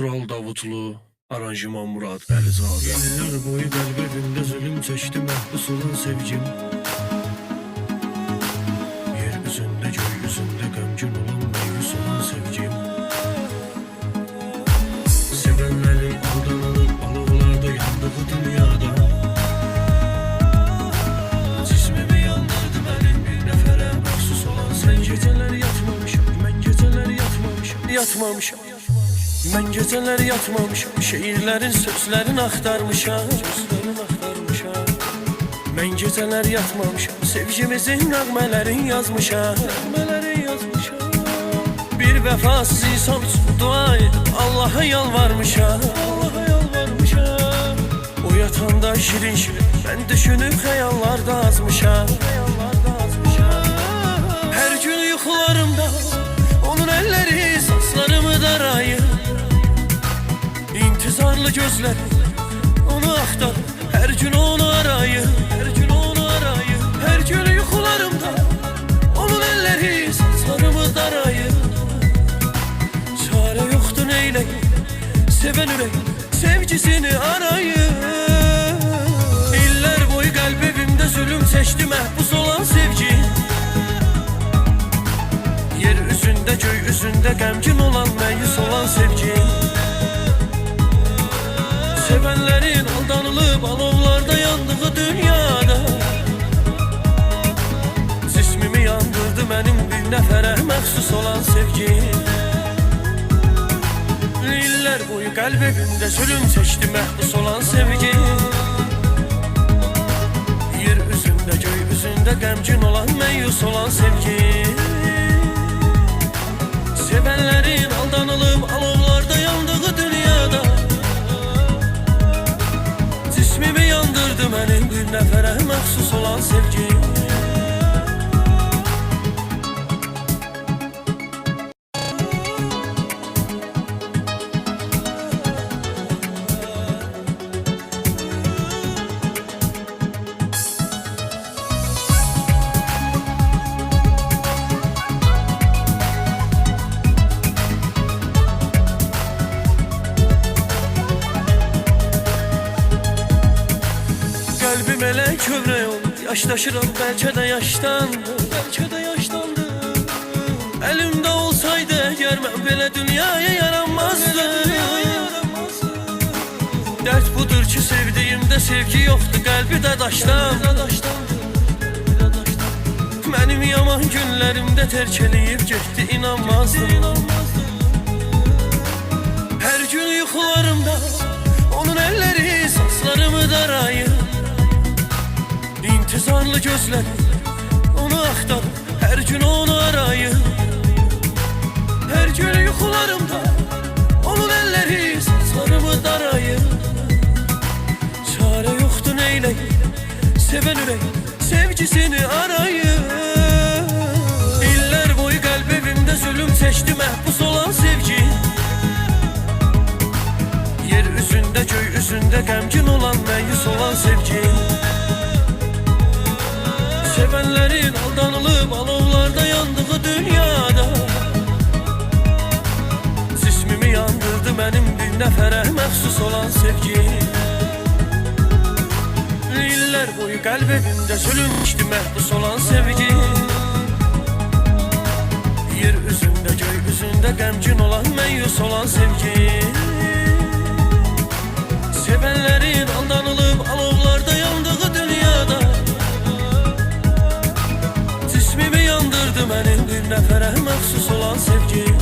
Tural Davutlu, aranjman Murat Əlizadə. Yıllar boyu qəlbimdə zulüm çəkdi məhbus olan sevgim. Yer üzündə, göy üzündə qəmgin olan məyus olan sevgim. Sevənlərin aldanılıb alovlarda yandığı dünyada. Cismimi yandırdı mənim bir nəfərə məxsus olan Sən gecələr yatmamışam, mən gecələr yatmamışam Yatmamışam Mən gecələr yatmamışam Şeirlərin, sözlərin axtarmışam Sözlərin axtarmışam Mən gecələr yatmamışam Sevgimizin nəğmələrin yazmışam. Nəğmələrin yazmışam. Bir vəfasız insan üçün dua edib Allah'a yalvarmışam. Allah'a yalvarmışam. O yatanda şirin şirin Ben düşünüp hayallarda azmışam. Hayallarda İntizarlı gözleri Onu axtar Her gün onu arayır Her gün onu arayır Her gün yuxularımda Onun elleri saçlarımı darayır Çare yoktu neyleyim Seven ürek sevgisini arayır nəfərə məxsus olan sevgi. İllər boyu qəlbimdə zulüm çəkdi məhbus olan sevgi. Yer üzündə, göy üzündə qəmgin olan məyus olan sevgi. Sevənlərin aldanılıb alovlarda yandığı dünyada. Cismimi yandırdı mənim bir nəfərə məxsus olan sevgi Kövrək oldu Yaşlaşıram bəlkə də yaşlandı Bəlkə də yaşlandı Əlimdə olsaydı əgər mən belə dünyaya yaranmazdı. Dərd budur ki sevdiyimdə sevgi yoxdur Qəlbi də daşdan Mənim yaman günlərimdə terk eləyib getdi inanmazdım İntizarlı gözleri Onu axtar Her gün onu arayır Her gün yuxularımda Onun elleri saçlarımı darayır Çare yoktu neyleyim Seven ürek sevgisini arayır İller boyu kalbimde zulüm seçti Məhbus olan sevgi. Yer üzündə, göy üzündə qəmgin olan məyus nəfərə məxsus olan sevgi. İllər boyu qəlbimdə sürünmüşdü məhbus olan sevgi. Yer üzündə, göy üzündə qəmgin olan, məyus olan sevgi. Sevənlərin aldanılıb alovlarda yandığı dünyada. Cismimi yandırdı mənim bir nəfərə məxsus olan sevgi.